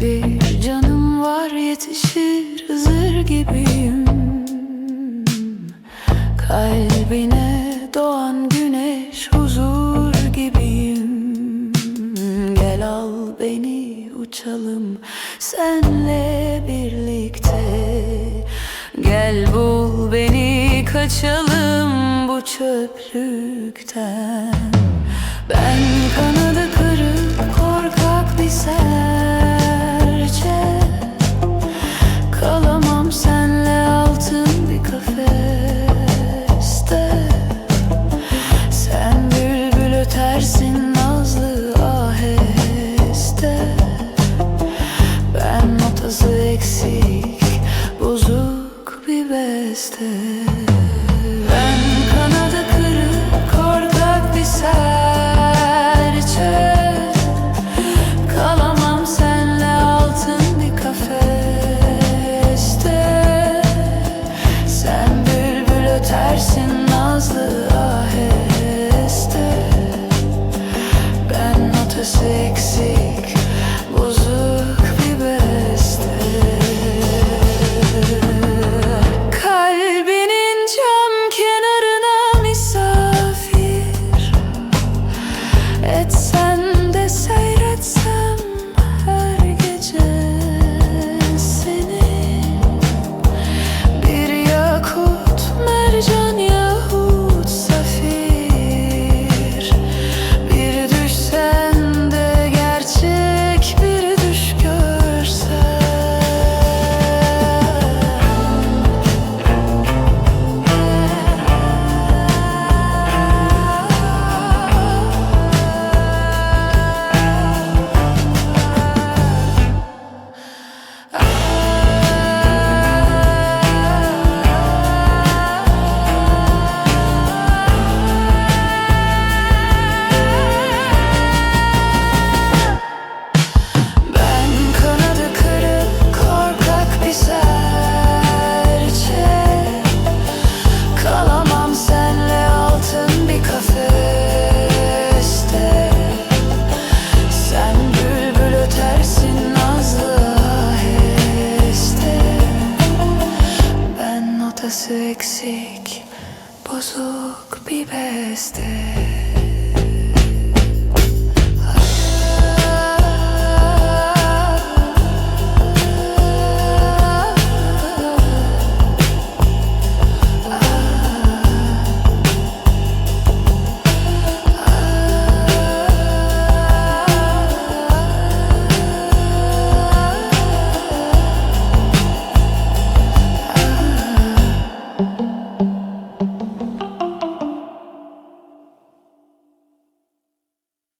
Bir canım var yetişir hızır gibiyim. Kalbine doğan güneş huzur gibiyim. Gel al beni uçalım senle birlikte. Gel bul beni kaçalım bu çöplükten. Ben kanım beste. Susuk bir beste